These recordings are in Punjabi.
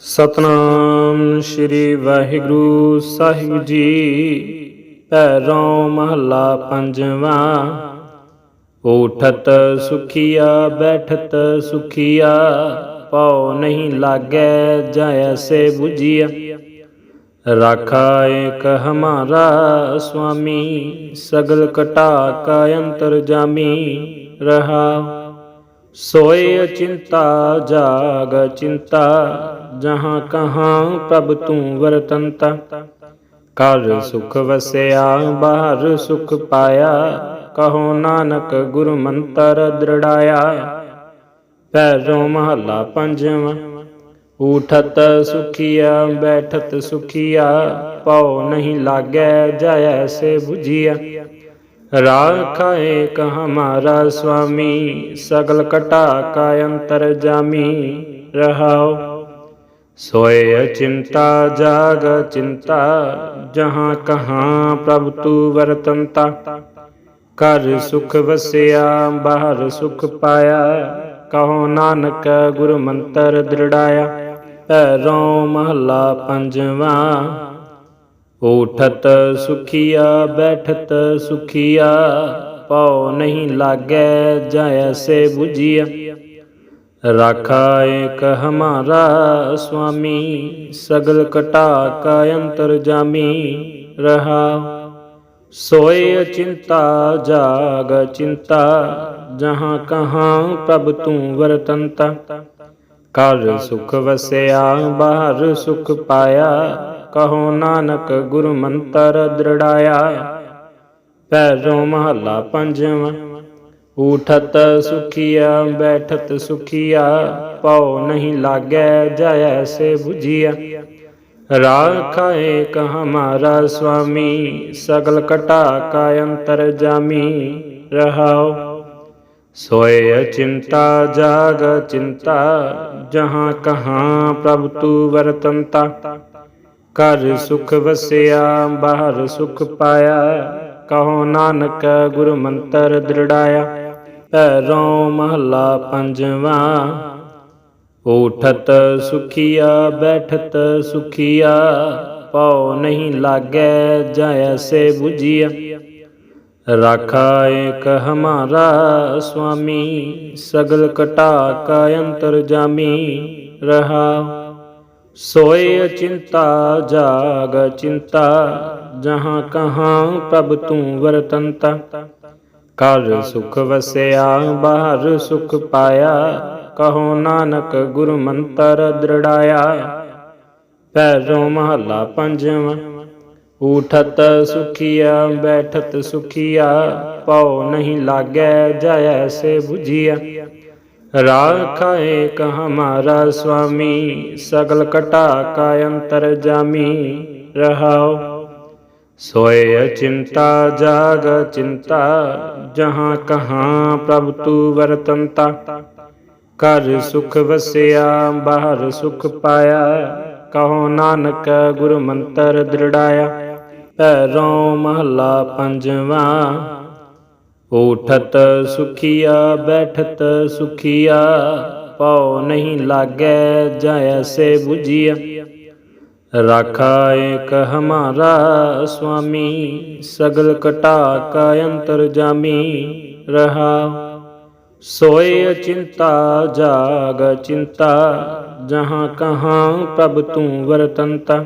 ਸਤਨਾਮ ਸ੍ਰੀ ਵਾਹਿਗੁਰੂ ਸਾਹਿਬ ਜੀ। ਪੈਰੋਂ ਮਹੱਲਾ ਪੰਜਵਾਂ। ਉਠਤ ਸੁਖੀਆ, ਬੈਠਤ ਸੁਖੀਆ ਪਉ ਨਹੀਂ ਲਾਗੈ ਜੈਸੇ 부ਜੀਆ ਰਾਖਾ ਏਕ ਹਮਾਰਾ ਸੁਆਮੀ, ਸਗਲ ਕਟਾ ਕਾ ਅੰਤਰ ਜਾਮੀ ਰਹਾ। ਸੋਏ ਚਿੰਤਾ ਜਾਗ ਚਿੰਤਾ ਜਹਾਂ ਕਹਾਂ ਪ੍ਰਭ ਤੂੰ ਵਰਤੰਤਾ ਕਰ ਸੁਖ ਵਸਿਆ, ਬਾਹਰ ਸੁਖ ਪਾਇਆ, ਕਹੋ ਨਾਨਕ ਗੁਰ ਮੰਤਰ ਦ੍ਰਿੜਾਇਆ। ਪੈਰੋਂ ਮਹੱਲਾ ਪੰਜਵਾਂ, ਉਠਤ ਸੁਖੀਆ, ਬੈਠਤ ਸੁਖੀਆ, ਪਉ ਨਹੀਂ ਲਾਗੈ ਜਾਇ ਸੇ 부ਜੀਆ ਰਾਖਾ ਏਕ ਹਮਾਰਾ ਸੁਆਮੀ ਸਗਲ ਕਟਾ ਕਾ ਅੰਤਰ ਜਾਮੀ, ਰਹਾਉ। ਸੋਏ ਚਿੰਤਾ ਜਾਗ ਚਿੰਤਾ ਜਹਾਂ ਕਹਾਂ ਪ੍ਰਭ ਤੂ ਵਰਤੰਤਾ। ਕਰ ਸੁਖ ਵਸਿਆ, ਬਾਹਰ ਸੁਖ ਪਾਇਆ, ਕਹੋ ਨਾਨਕ ਗੁਰ ਮੰਤਰ ਦ੍ਰਿੜਾਇਆ ਪੈਰੋਂ ਮਹੱਲਾ ਪੰਜਵਾਂ ਉਠਤ ਸੁਖੀਆ, ਬੈਠਤ ਸੁਖੀਆ, ਪਉ ਨਹੀਂ ਲਾਗੈ ਜੈਸੇ 부ਜੀਆ ਰਾਖਾ ਏਕ ਹਮਾਰਾ ਸੁਆਮੀ ਸਗਲ ਕਟਾ ਕਾ ਅੰਤਰ ਜਾਮੀ ਰਹਾ ਸੋਏ ਚਿੰਤਾ ਜਾਗ ਚਿੰਤਾ ਜਹਾਂ ਕਹਾਂ ਪ੍ਰਭ ਤੂੰ ਵਰਤੰਤਾ ਕਰ ਸੁਖ ਵਸਿਆ ਬਾਹਰ ਸੁਖ ਪਾਇਆ ਕਹੋ ਨਾਨਕ ਗੁਰ ਮੰਤਰ ਦ੍ਰਿੜਾਇਆ ਪੈਰੋਂ ਮਹੱਲਾ ਪੰਜਵਾਂ ਉਠਤ ਸੁਖੀਆ, ਬੈਠਤ ਸੁਖੀਆ ਪਉ ਨਹੀਂ ਲਾਗੈ ਜਾਇ ਸੇ 부ਜੀਆ ਰਾਖਾ ਏਕ ਹਮਾਰਾ ਸੁਆਮੀ ਸਗਲ ਕਟਾ ਕਾ ਅੰਤਰ ਜਾਮੀ, ਰਹਾਉ। ਸੋਏ ਚਿੰਤਾ ਜਾਗ ਚਿੰਤਾ ਜਹਾਂ ਕਹਾਂ ਪ੍ਰਭ ਤੂ ਵਰਤੰਤਾ। ਕਰ ਸੁਖ ਵਸਿਆ, ਬਾਹਰ ਸੁਖ ਪਾਇਆ, ਕਹੋ ਨਾਨਕ ਗੁਰ ਮੰਤਰ ਦ੍ਰਿੜਾਇਆ। ਪੈਰੋਂ ਮਹਲਾ ਪੰਜਵਾਂ। ਉਠਤ ਸੁਖੀਆ, ਬੈਠਤ ਸੁਖੀਆ ਪਉ ਨਹੀਂ ਲਾਗੈ ਜੈਸੇ 부ਜੀਆ ਰਾਖਾ ਏਕ ਹਮਾਰਾ ਸੁਆਮੀ, ਸਗਲ ਕਟਾ ਕਾ ਅੰਤਰ ਜਾਮੀ ਰਹਾ। ਸੋਏ ਚਿੰਤਾ ਜਾਗ ਚਿੰਤਾ ਜਹਾਂ ਕਹਾਂ ਪ੍ਰਭ ਤੂੰ ਵਰਤੰਤਾ। ਕਰ ਸੁਖ ਵਸਿਆ ਬਾਹਰ ਸੁਖ ਪਾਇਆ। ਕਹੋ ਨਾਨਕ ਗੁਰ ਮੰਤਰ ਦ੍ਰਿੜਾਇਆ। ਪੈਰੋਂ ਮਹੱਲਾ ਪੰਜਵਾਂ। ਉਠਤ ਸੁਖੀਆ ਬੈਠਤ ਸੁਖੀਆ। ਪਉ ਨਹੀਂ ਲਾਗੈ ਜਾਇ ਸੇ 부ਜੀਆ ਰਾਖਾ ਏਕ ਹਮਾਰਾ ਸੁਆਮੀ ਸਗਲ ਕਟਾ ਕਾ ਅੰਤਰ ਜਾਮੀ। ਰਹਾਉ ਸੋਏ ਚਿੰਤਾ ਜਾਗ ਚਿੰਤਾ ਜਹਾਂ ਕਹਾਂ ਪ੍ਰਭ ਤੂ ਵਰਤੰਤਾ। ਕਰ ਸੁਖ ਵਸਿਆ, ਬਾਹਰ ਸੁਖ ਪਾਇਆ, ਕਹੋ ਨਾਨਕ ਗੁਰ ਮੰਤਰ ਦ੍ਰਿੜਾਇਆ। ਪੈਰੋਂ ਮਹੱਲਾ ਪੰਜਵਾਂ ਉਠਤ ਸੁਖੀਆ, ਬੈਠਤ ਸੁਖੀਆ ਪਉ ਨਹੀਂ ਲਾਗੈ ਜੈਸੇ 부ਜੀਆ ਰਾਖਾ ਏਕ ਹਮਾਰਾ ਸੁਆਮੀ ਸਗਲ ਕਟਾ ਕਾ ਅੰਤਰ ਜਾਮੀ ਰਹਾ ਸੋਏ ਚਿੰਤਾ ਜਾਗ ਚਿੰਤਾ ਜਹਾਂ ਕਹਾਂ ਪ੍ਰਭ ਤੂੰ ਵਰਤੰਤਾ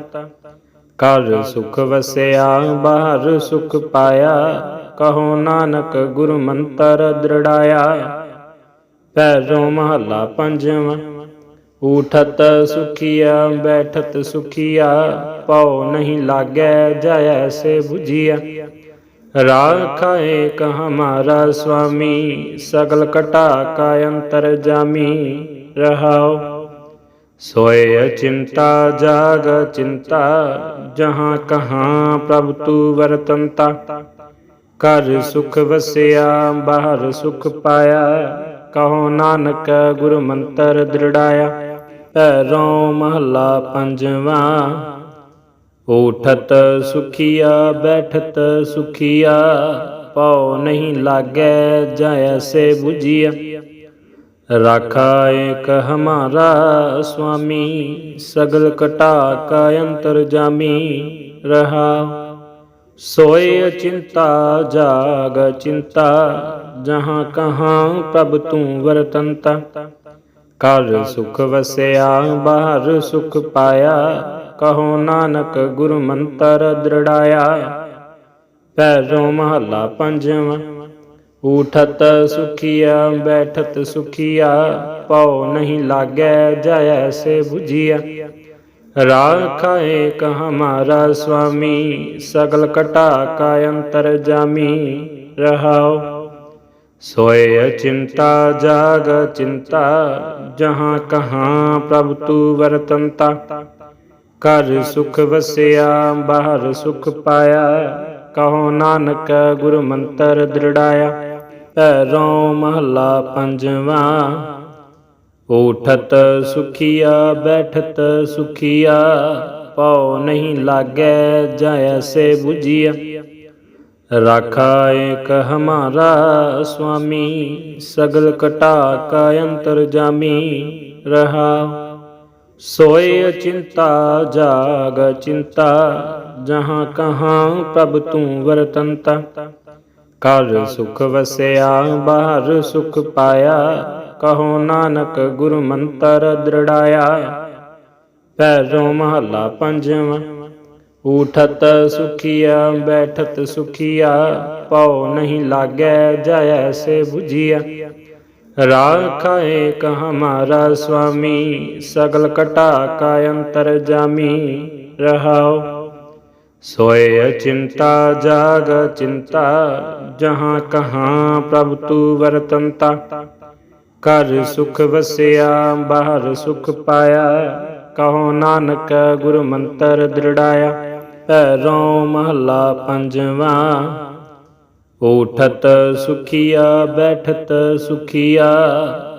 ਕਰ ਸੁਖ ਵਸਿਆ ਬਾਹਰ ਸੁਖ ਪਾਇਆ ਕਹੋ ਨਾਨਕ ਗੁਰ ਮੰਤਰ ਦ੍ਰਿੜਾਇਆ ਪੈਰੋਂ ਮਹੱਲਾ ਪੰਜਵਾਂ ਉਠਤ ਸੁਖੀਆ, ਬੈਠਤ ਸੁਖੀਆ ਪਉ ਨਹੀਂ ਲਾਗੈ, ਜਾਇ ਸੇ 부ਜੀਆ ਰਾਖਾ ਏਕ ਹਮਾਰਾ ਸੁਆਮੀ ਸਗਲ ਕਟਾ ਕਾ ਅੰਤਰ ਜਾਮੀ, ਰਹਾਉ। ਸੋਏ ਚਿੰਤਾ ਜਾਗ ਚਿੰਤਾ ਜਹਾਂ ਕਹਾਂ ਪ੍ਰਭ ਤੂ ਵਰਤੰਤਾ। ਕਰ ਸੁਖ ਵਸਿਆ, ਬਾਹਰ ਸੁਖ ਪਾਇਆ, ਕਹੋ ਨਾਨਕ ਗੁਰ ਮੰਤਰ ਦ੍ਰਿੜਾਇਆ। ਪੈਰੋਂ ਮਹੱਲਾ ਪੰਜਵਾਂ। ਉਠਤ ਸੁਖੀਆ, ਬੈਠਤ ਸੁਖੀਆ ਪਉ ਨਹੀਂ ਲਾਗੈ ਜੈਸੇ 부ਜੀਆ ਰਾਖਾ ਏਕ ਹਮਾਰਾ ਸੁਆਮੀ, ਸਗਲ ਕਟਾ ਕਾ ਅੰਤਰ ਜਾਮੀ ਰਹਾ। ਸੋਏ ਚਿੰਤਾ ਜਾਗ ਚਿੰਤਾ ਜਹਾਂ ਕਹਾਂ ਪ੍ਰਭ ਤੂੰ ਵਰਤੰਤਾ। ਕਰ ਸੁਖ ਵਸਿਆ, ਬਾਹਰ ਸੁਖ ਪਾਇਆ। ਕਹੋ ਨਾਨਕ ਗੁਰ ਮੰਤਰ ਦ੍ਰਿੜਾਇਆ। ਪੈਰੋਂ ਮਹੱਲਾ ਪੰਜਵਾਂ ਉਠਤ ਸੁਖੀਆ, ਬੈਠਤ ਸੁਖੀਆ। ਪਉ ਨਹੀਂ ਲਾਗੈ, ਜਾਇ ਸੇ 부ਜੀਆ ਰਾਖਾ ਏਕ ਹਮਾਰਾ ਸੁਆਮੀ ਸਗਲ ਕਟਾ ਕਾ ਅੰਤਰ ਜਾਮੀ। ਰਹਾਉ ਸੋਏ ਚਿੰਤਾ ਜਾਗ ਚਿੰਤਾ ਜਹਾਂ ਕਹਾਂ ਪ੍ਰਭ ਤੂ ਵਰਤੰਤਾ। ਕਰ ਸੁਖ ਵਸਿਆ, ਬਾਹਰ ਸੁਖ ਪਾਇਆ, ਕਹੋ ਨਾਨਕ ਗੁਰ ਮੰਤਰ ਦ੍ਰਿੜਾਇਆ। ਪੈਰੋਂ ਮਹੱਲਾ ਪੰਜਵਾਂ ਉਠਤ ਸੁਖੀਆ, ਬੈਠਤ ਸੁਖੀਆ ਪਉ ਨਹੀਂ ਲਾਗੈ ਜੈਸੇ ਸੇ 부ਜੀਆ ਰਾਖਾ ਏਕ ਹਮਾਰਾ ਸੁਆਮੀ ਸਗਲ ਕਟਾ ਕਾ ਅੰਤਰ ਜਾਮੀ ਰਹਾ ਸੋਏ ਚਿੰਤਾ ਜਾਗ ਚਿੰਤਾ ਜਹਾਂ ਕਹਾਂ ਪ੍ਰਭ ਤੂੰ ਵਰਤੰਤਾ ਕਰ ਸੁਖ ਵਸਿਆ ਬਾਹਰ ਸੁਖ ਪਾਇਆ ਕਹੋ ਨਾਨਕ ਗੁਰ ਮੰਤਰ ਦ੍ਰਿੜਾਇਆ ਪੈਰੋਂ ਮਹੱਲਾ ਪੰਜਵਾਂ ਉਠਤ ਸੁਖੀਆ, ਬੈਠਤ ਸੁਖੀਆ ਪਉ ਨਹੀਂ ਲਾਗੈ ਜਾਇ ਸੇ 부ਜੀਆ ਰਾਖਾ ਏਕ ਹਮਾਰਾ ਸੁਆਮੀ ਸਗਲ ਕਟਾ ਕਾ ਅੰਤਰ ਜਾਮੀ, ਰਹਾਉ। ਸੋਏ ਚਿੰਤਾ ਜਾਗ ਚਿੰਤਾ ਜਹਾਂ ਕਹਾਂ ਪ੍ਰਭ ਤੂ ਵਰਤੰਤਾ। ਕਰ ਸੁਖ ਵਸਿਆ, ਬਾਹਰ ਸੁਖ ਪਾਇਆ, ਕਹੋ ਨਾਨਕ ਗੁਰ ਮੰਤਰ ਦ੍ਰਿੜਾਇਆ। ਪੈਰੋਂ ਮਹੱਲਾ ਪੰਜਵਾਂ। ਉਠਤ ਸੁਖੀਆ, ਬੈਠਤ ਸੁਖੀਆ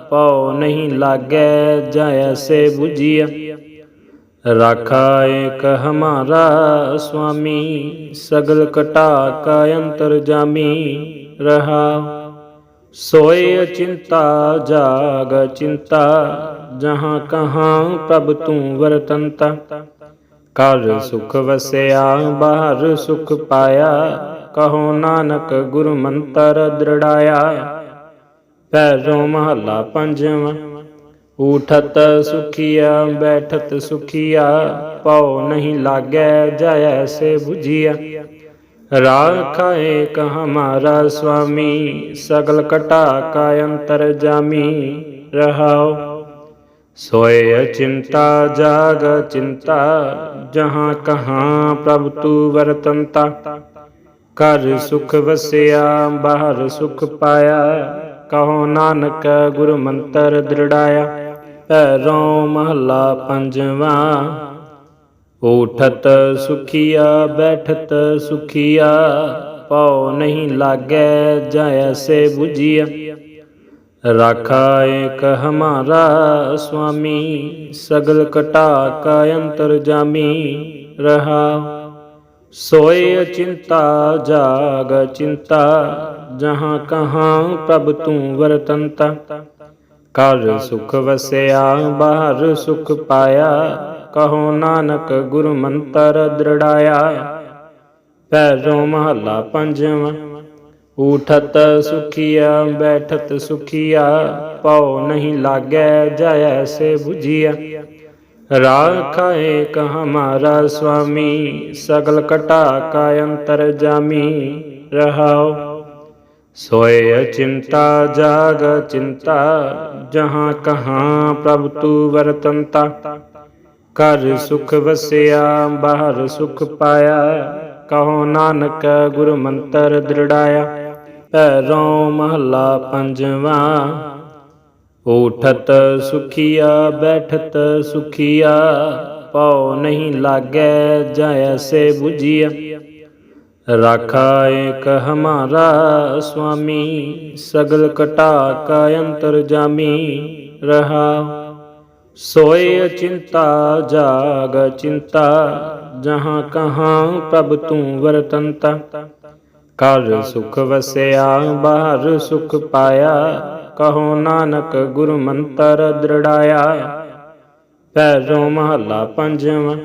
ਪਉ ਨਹੀਂ ਲਾਗੈ ਜਾਇ ਸੇ 부ਜੀਆ ਰਾਖਾ ਏਕ ਹਮਾਰਾ ਸੁਆਮੀ ਸਗਲ ਕਟਾ ਕਾ ਅੰਤਰ ਜਾਮੀ ਰਹਾ। ਸੋਏ ਚਿੰਤਾ ਜਾਗ ਚਿੰਤਾ ਜਹਾਂ ਕਹਾਂ ਪ੍ਰਭ ਤੂੰ ਵਰਤੰਤਾ। ਕਰ ਸੁਖ ਵਸਿਆ, ਬਾਹਰ ਸੁਖ ਪਾਇਆ, ਕਹੋ ਨਾਨਕ ਗੁਰ ਮੰਤਰ ਦ੍ਰਿੜਾਇਆ। ਪੈਰੋਂ ਮਹੱਲਾ ਪੰਜਵਾਂ, ਉਠਤ ਸੁਖੀਆ, ਬੈਠਤ ਸੁਖੀਆ, ਪਉ ਨਹੀਂ ਲਾਗੈ ਜਾਇ ਸੇ 부ਜੀਆ ਰਾਖਾ ਏਕ ਹਮਾਰਾ ਸੁਆਮੀ ਸਗਲ ਕਟਾ ਕਾ ਅੰਤਰ ਜਾਮੀ, ਰਹਾਉ ਸੋਏ ਚਿੰਤਾ ਜਾਗ ਚਿੰਤਾ ਜਹਾਂ ਕਹਾਂ ਪ੍ਰਭ ਤੂ ਵਰਤੰਤਾ। ਕਰ ਸੁਖ ਵਸਿਆ, ਬਾਹਰ ਸੁਖ ਪਾਇਆ, ਕਹੋ ਨਾਨਕ ਗੁਰ ਮੰਤਰ ਦ੍ਰਿੜਾਇਆ ਪੈਰੋਂ ਮਹੱਲਾ ਪੰਜਵਾਂ ਉਠਤ ਸੁਖੀਆ, ਬੈਠਤ ਸੁਖੀਆ, ਪਉ ਨਹੀਂ ਲਾਗੈ, ਜਾਇ ਸੇ 부ਜੀਆ ਰਾਖਾ ਏਕ ਹਮਾਰਾ ਸੁਆਮੀ ਸਗਲ ਕਟਾ ਕਾ ਅੰਤਰ ਜਾਮੀ ਰਹਾ ਸੋਏ ਚਿੰਤਾ ਜਾਗ ਚਿੰਤਾ ਜਹਾਂ ਕਹਾਂ ਪ੍ਰਭ ਤੂੰ ਵਰਤੰਤਾ ਕਰ ਸੁਖ ਵਸਿਆ ਬਾਹਰ ਸੁਖ ਪਾਇਆ ਕਹੋ ਨਾਨਕ ਗੁਰ ਮੰਤਰ ਦ੍ਰਿੜਾਇਆ ਪੈਰੋਂ ਮਹੱਲਾ ਪੰਜਵਾਂ ਉਠਤ ਸੁਖੀਆ, ਬੈਠਤ ਸੁਖੀਆ ਪਉ ਨਹੀਂ ਲਾਗੈ ਜਾਇ ਸੇ 부ਜੀਆ ਰਾਖਾ ਏਕ ਹਮਾਰਾ ਸੁਆਮੀ ਸਗਲ ਕਟਾ ਕਾ ਅੰਤਰ ਜਾਮੀ, ਰਹਾਉ। ਸੋਏ ਚਿੰਤਾ ਜਾਗ ਚਿੰਤਾ ਜਹਾਂ ਕਹਾਂ ਪ੍ਰਭ ਤੂ ਵਰਤੰਤਾ। ਕਰ ਸੁਖ ਵਸਿਆ, ਬਾਹਰ ਸੁਖ ਪਾਇਆ, ਕਹੋ ਨਾਨਕ ਗੁਰ ਮੰਤਰ ਦ੍ਰਿੜਾਇਆ। ਪੈਰੋਂ ਮਹਲਾ ਪੰਜਵਾਂ। ਉਠਤ ਸੁਖੀਆ, ਬੈਠਤ ਸੁਖੀਆ, ਪਉ ਨਹੀਂ ਲਾਗੈ ਜਾਇ ਸੇ 부ਜੀਆ ਰਾਖਾ ਏਕ ਹਮਾਰਾ ਸੁਆਮੀ, ਸਗਲ ਕਟਾ ਕਾ ਅੰਤਰ ਜਾਮੀ ਰਹਾ। ਸੋਏ ਚਿੰਤਾ ਜਾਗ ਚਿੰਤਾ, ਜਹਾਂ ਕਹਾਂ ਪ੍ਰਭ ਤੂੰ ਵਰਤੰਤਾ। ਕਰ ਸੁਖ ਵਸਿਆ, ਬਾਹਰ ਸੁਖ ਪਾਇਆ, ਕਹੋ ਨਾਨਕ ਗੁਰ ਮੰਤਰ ਦ੍ਰਿੜਾਇਆ। ਪੈਰੋਂ ਮਹੱਲਾ ਪੰਜਵਾਂ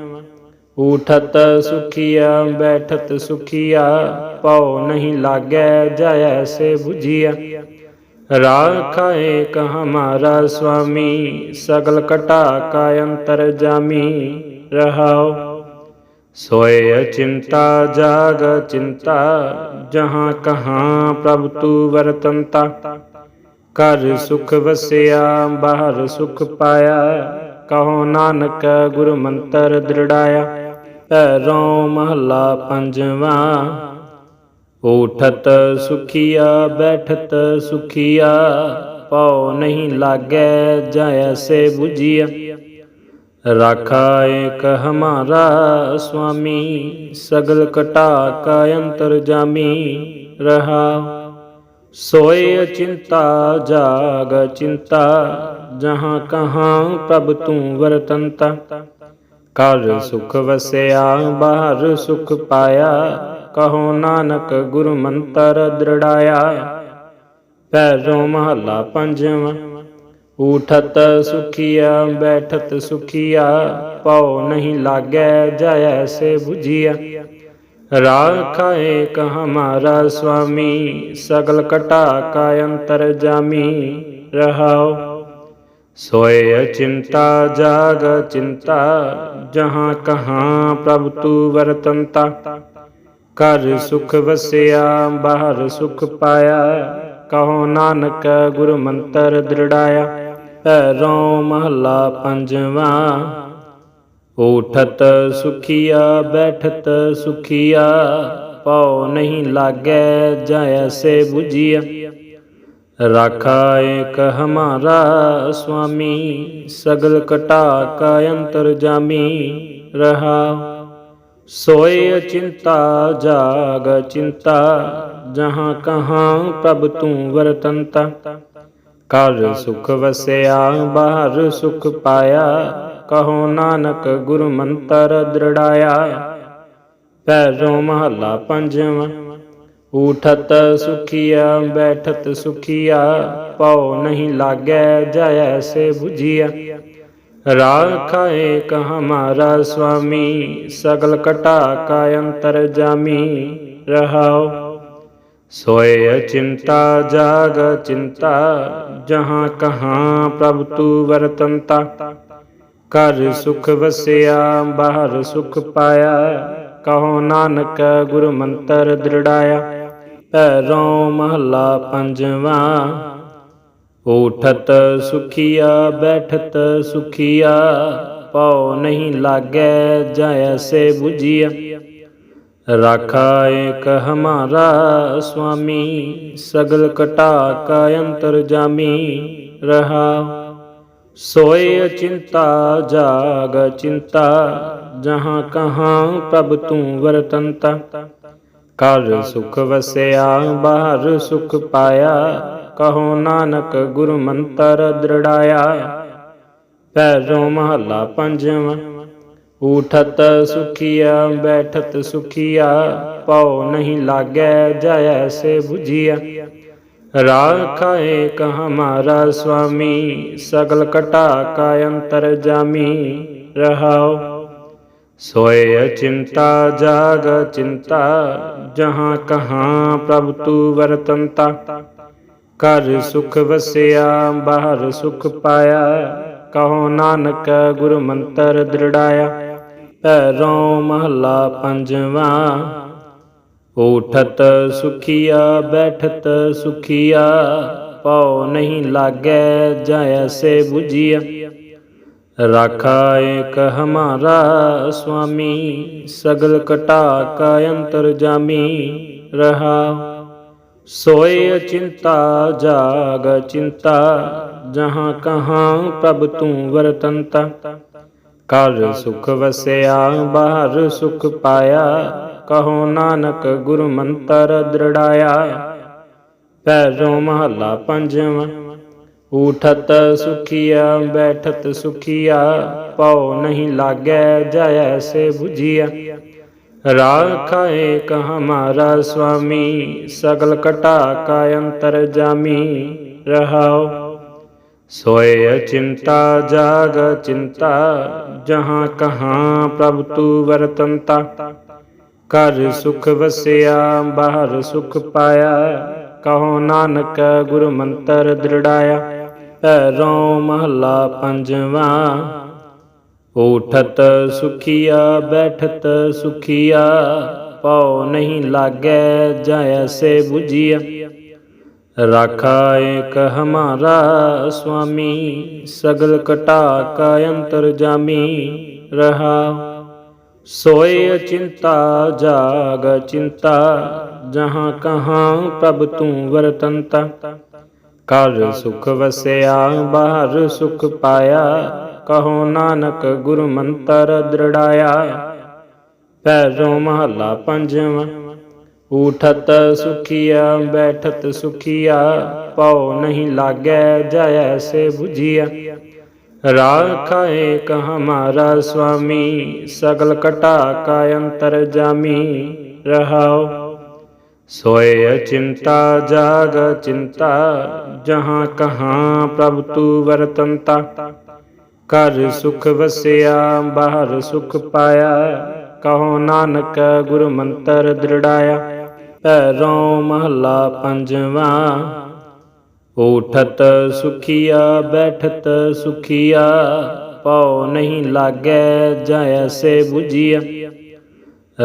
ਊਠਤ ਸੁਖੀਆ, ਬੈਠਤ ਸੁਖੀਆ, ਪਉ ਨਹੀਂ ਲਾਗੈ, ਜਾਇ ਸੇ 부ਜੀਆ ਰਾਖਾ ਏਕ ਹਮਾਰਾ ਸੁਆਮੀ ਸਗਲ ਕਟਾ ਕਾ ਅੰਤਰ ਜਾਮੀ, ਰਹਾਉ। ਸੋਏ ਚਿੰਤਾ, ਜਾਗ ਚਿੰਤਾ, ਜਹਾਂ ਕਹਾਂ ਪ੍ਰਭ ਤੂ ਵਰਤੰਤਾ। ਘਰ ਸੁਖ ਵਸਿਆ, ਬਾਹਰ ਸੁਖ ਪਾਇਆ, ਕਹੋ ਨਾਨਕ ਗੁਰ ਮੰਤਰ ਦ੍ਰਿੜਾਇਆ ਪੈਰੋਂ ਮਹੱਲਾ ਪੰਜਵਾਂ ਉਠਤ ਸੁਖੀਆ, ਬੈਠਤ ਸੁਖੀਆ, ਪਉ ਨਹੀਂ ਲਾਗੈ ਜੈਸੇ ਸੇ ਰਾਖਾ ਏਕ ਹਮਾਰਾ ਸੁਆਮੀ ਸਗਲ ਕਟਾ ਕਾ ਅੰਤਰ ਜਾਮੀ ਰਹਾ ਸੋਏ ਚਿੰਤਾ ਜਾਗ ਚਿੰਤਾ ਜਹਾਂ ਕਹਾਂ ਪ੍ਰਭ ਤੂੰ ਵਰਤੰਤਾ ਘਰ ਸੁਖ ਵਸਿਆ ਬਾਹਰ ਸੁਖ ਪਾਇਆ ਕਹੋ ਨਾਨਕ ਗੁਰੂ ਮੰਤਰ ਦ੍ਰਿੜਾਇਆ ਪੈਰੋਂ ਮਹੱਲਾ ਪੰਜਵਾਂ ਉਠਤ ਸੁਖੀਆ, ਬੈਠਤ ਸੁਖੀਆ ਪਉ ਨਹੀਂ ਲਾਗੈ, ਜਾਇ ਸੇ 부ਜੀਆ ਰਾਖਾ ਏਕ ਹਮਾਰਾ ਸੁਆਮੀ, ਸਗਲ ਕਟਾ ਕਾ ਅੰਤਰ ਜਾਮੀ, ਰਹਾਉ। ਸੋਏ ਚਿੰਤਾ ਜਾਗ ਚਿੰਤਾ ਜਹਾਂ ਕਹਾਂ ਪ੍ਰਭ ਤੂ ਵਰਤੰਤਾ। ਘਰ ਸੁਖ ਵਸਿਆ, ਬਾਹਰ ਸੁਖ ਪਾਇਆ, ਕਹੋ ਨਾਨਕ ਗੁਰ ਮੰਤਰ ਦ੍ਰਿੜਾਇਆ। ਪੈਰੋਂ ਮਹੱਲਾ ਪੰਜਵਾਂ ਊਠਤ ਸੁਖੀਆ ਬੈਠਤ ਸੁਖੀਆ ਪਉ ਨਹੀਂ ਲਾਗੈ ਜਾਇ ਸੇ 부ਜੀਆ ਰਾਖਾ ਏਕ ਹਮਾਰਾ ਸੁਆਮੀ ਸਗਲ ਕਟਾ ਕਾ ਅੰਤਰ ਜਾਮੀ ਰਹਾ ਸੋਏ ਚਿੰਤਾ ਜਾਗ ਚਿੰਤਾ ਜਹਾਂ ਕਹਾਂ ਪ੍ਰਭ ਤੂੰ ਵਰਤੰਤਾ ਘਰ ਸੁਖ ਵਸਿਆ, ਬਾਹਰ ਸੁਖ ਪਾਇਆ, ਕਹੋ ਨਾਨਕ ਗੁਰ ਮੰਤਰ ਦ੍ਰਿੜਾਇਆ। ਪੈਰੋਂ ਮਹੱਲਾ ਪੰਜਵਾਂ ਊਠਤ ਸੁਖੀਆ, ਬੈਠਤ ਸੁਖੀਆ, ਪਉ ਨਹੀਂ ਲਾਗੈ, ਜਾਇ ਸੇ 부ਜੀਆ ਰਾਖਾ ਏਕ ਹਮਾਰਾ ਸੁਆਮੀ ਸਗਲ ਕਟਾ ਕਾ ਅੰਤਰ ਜਾਮੀ, ਰਹਾਉ ਸੋਏ ਚਿੰਤਾ ਜਾਗ ਚਿੰਤਾ ਜਹਾਂ ਕਹਾਂ ਪ੍ਰਭ ਤੂ ਵਰਤੰਤਾ। ਘਰ ਸੁਖ ਵਸਿਆ, ਬਾਹਰ ਸੁਖ ਪਾਇਆ, ਕਹੋ ਨਾਨਕ ਗੁਰ ਮੰਤਰ ਦ੍ਰਿੜਾਇਆ। ਪੈਰੋਂ ਮਹੱਲਾ ਪੰਜਵਾਂ ਉਠਤ ਸੁਖੀਆ, ਬੈਠਤ ਸੁਖੀਆ ਪਉ ਨਹੀਂ ਲਾਗੈ, ਜਾਇ 부ਜੀਆ ਰਾਖਾ ਏਕ ਹਮਾਰਾ ਸੁਆਮੀ ਸਗਲ ਕਟਾ ਕਾ ਅੰਤਰ ਜਾਮੀ ਰਹਾ ਸੋਏ ਚਿੰਤਾ ਜਾਗ ਚਿੰਤਾ ਜਹਾਂ ਕਹਾਂ ਪ੍ਰਭ ਤੂੰ ਵਰਤੰਤਾ ਕਰ ਸੁਖ ਵਸਿਆ ਬਾਹਰ ਸੁਖ ਪਾਇਆ ਕਹੋ ਨਾਨਕ ਗੁਰ ਮੰਤਰ ਦ੍ਰਿੜਾਇਆ ਪੈਰੋਂ ਮਹੱਲਾ ਪੰਜਵਾਂ ਉਠਤ ਸੁਖੀਆ, ਬੈਠਤ ਸੁਖੀਆ ਪਉ ਨਹੀਂ ਲਾਗੈ ਜਾਇ ਸੇ 부ਜੀਆ ਰਾਖਾ ਏਕ ਹਮਾਰਾ ਸੁਆਮੀ ਸਗਲ ਕਟਾ ਕਾ ਅੰਤਰ ਜਾਮੀ, ਰਹਾਉ। ਸੋਏ ਚਿੰਤਾ ਜਾਗ ਚਿੰਤਾ ਜਹਾਂ ਕਹਾਂ ਪ੍ਰਭ ਤੂ ਵਰਤੰਤਾ। ਘਰ ਸੁਖ ਵਸਿਆ, ਬਾਹਰ ਸੁਖ ਪਾਇਆ, ਕਹੋ ਨਾਨਕ ਗੁਰ ਮੰਤਰ ਦ੍ਰਿੜਾਇਆ। ਪੈਰੋਂ ਮਹੱਲਾ ਪੰਜਵਾਂ। ਉਠਤ ਸੁਖੀਆ, ਬੈਠਤ ਸੁਖੀਆ ਪਉ ਨਹੀਂ ਲਾਗੈ ਜਾਇ ਸੇ 부ਜੀਆ ਰਾਖਾ ਏਕ ਹਮਾਰਾ ਸੁਆਮੀ, ਸਗਲ ਕਟਾ ਕਾ ਅੰਤਰ ਜਾਮੀ ਰਹਾ। ਸੋਏ ਚਿੰਤਾ ਜਾਗ ਚਿੰਤਾ ਜਹਾਂ ਕਹਾਂ ਪ੍ਰਭ ਤੂੰ ਵਰਤੰਤਾ। ਘਰ ਸੁਖ ਵਸਿਆ, ਬਾਹਰ ਸੁਖ ਪਾਇਆ। ਕਹੋ ਨਾਨਕ ਗੁਰ ਮੰਤਰ ਦ੍ਰਿੜਾਇਆ। ਪੈਰੋਂ ਮਹੱਲਾ ਪੰਜਵਾਂ, ਊਠਤ ਸੁਖੀਆ, ਬੈਠਤ ਸੁਖੀਆ। ਪਉ ਨਹੀਂ ਲਾਗੈ ਜਾਇ ਸੇ 부ਜੀਆ ਰਾਖਾ ਏਕ ਹਮਾਰਾ ਸੁਆਮੀ ਸਗਲ ਕਟਾ ਕਾ ਅੰਤਰ ਜਾਮੀ। ਰਹਾਉ ਸੋਏ ਚਿੰਤਾ ਜਾਗ ਚਿੰਤਾ ਜਹਾਂ ਕਹਾਂ ਪ੍ਰਭ ਤੂ ਵਰਤੰਤਾ। ਘਰ ਸੁਖ ਵਸਿਆ, ਬਾਹਰ ਸੁਖ ਪਾਇਆ, ਕਹੋ ਨਾਨਕ ਗੁਰ ਮੰਤਰ ਦ੍ਰਿੜਾਇਆ। ਪੈਰੋਂ ਮਹਲਾ ਪੰਜਵਾ ਉਠਤ ਸੁਖੀਆ, ਬੈਠਤ ਸੁਖੀਆ ਪਉ ਨਹੀਂ ਲਾਗੈ ਜੈਸੇ 부ਜੀਆ ਰਾਖਾ ਏਕ ਹਮਾਰਾ ਸੁਆਮੀ ਸਗਲ ਕਟਾ ਕਾ ਅੰਤਰ ਜਾਮੀ ਰਹਾ ਸੋਏ ਚਿੰਤਾ ਜਾਗ ਚਿੰਤਾ ਜਹਾਂ ਕਹਾਂ ਪ੍ਰਭ ਤੂੰ ਵਰਤੰਤਾ ਕਰ ਸੁਖ ਵਸਿਆ ਬਾਹਰ ਸੁਖ ਪਾਇਆ ਕਹੋ ਨਾਨਕ ਗੁਰ ਮੰਤਰ ਦ੍ਰਿੜਾਇਆ ਪੈਰੋਂ ਮਹੱਲਾ ਪੰਜਵਾਂ ਉਠਤ ਸੁਖੀਆ, ਬੈਠਤ ਸੁਖੀਆ ਪਉ ਨਹੀਂ ਲਾਗੈ ਜੈਸੇ 부ਜੀਆ ਰਾਖਾ ਏਕ ਹਮਾਰਾ ਸੁਆਮੀ ਸਗਲ ਕਟਾ ਕਾ ਅੰਤਰ ਜਾਮੀ, ਰਹਾਉ। ਸੋਏ ਚਿੰਤਾ ਜਾਗ ਚਿੰਤਾ ਜਹਾਂ ਕਹਾਂ ਪ੍ਰਭ ਤੂ ਵਰਤੰਤਾ। ਘਰ ਸੁਖ ਵਸਿਆ, ਬਾਹਰ ਸੁਖ ਪਾਇਆ, ਕਹੋ ਨਾਨਕ ਗੁਰ ਮੰਤਰ ਦ੍ਰਿੜਾਇਆ। ਪੈਰੋਂ ਮਹੱਲਾ ਪੰਜਵਾ ਉਠਤ ਸੁਖੀਆ ਬੈਠਤ ਸੁਖੀਆ ਪਉ ਨਹੀਂ ਲਾਗੈ ਜੈਸੇ 부ਜੀਆ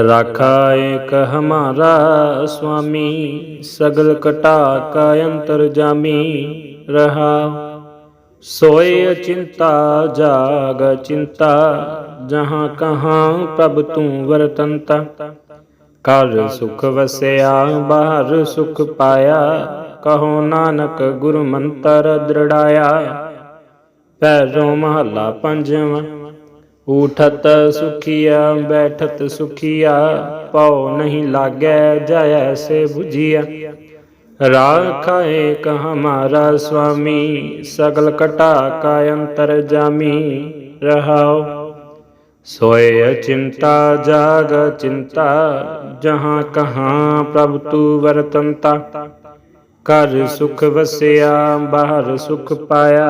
ਰਾਖਾ ਏਕ ਹਮਾਰਾ ਸੁਆਮੀ ਸਗਲ ਕਟਾ ਕਾ ਅੰਤਰ ਜਾਮੀ ਰਹਾ ਸੋਏ ਚਿੰਤਾ ਜਾਗ ਚਿੰਤਾ ਜਹਾਂ ਕਹਾਂ ਪ੍ਰਭ ਤੂੰ ਵਰਤੰਤਾ ਘਰ ਸੁਖ ਵਸਿਆ, ਬਾਹਰ ਸੁਖ ਪਾਇਆ, ਕਹੋ ਨਾਨਕ ਗੁਰ ਮੰਤਰ ਦ੍ਰਿੜਾਇਆ। ਪੈਰੋਂ ਮਹੱਲਾ ਪੰਜਵਾਂ, ਉਠਤ ਸੁਖੀਆ, ਬੈਠਤ ਸੁਖੀਆ ਪਉ ਨਹੀਂ ਲਾਗੈ ਜੈਸੇ 부ਜੀਆ ਰਾਖਾ ਏਕ ਹਮਾਰਾ ਸੁਆਮੀ ਸਗਲ ਕਟਾ ਕਾ ਅੰਤਰ ਜਾਮੀ, ਰਹਾਉ ਸੋਏ ਚਿੰਤਾ ਜਾਗ ਚਿੰਤਾ ਜਹਾਂ ਕਹਾਂ ਪ੍ਰਭ ਤੂ ਵਰਤੰਤਾ। ਘਰ ਸੁਖ ਵਸਿਆ, ਬਾਹਰ ਸੁਖ ਪਾਇਆ,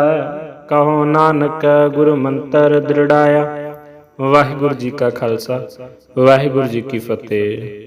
ਕਹੋ ਨਾਨਕ ਗੁਰ ਮੰਤਰ ਦ੍ਰਿੜਾਇਆ। ਵਾਹਿਗੁਰੂ ਜੀ ਕਾ ਖਾਲਸਾ, ਵਾਹਿਗੁਰੂ ਜੀ ਕੀ ਫਤਿਹ।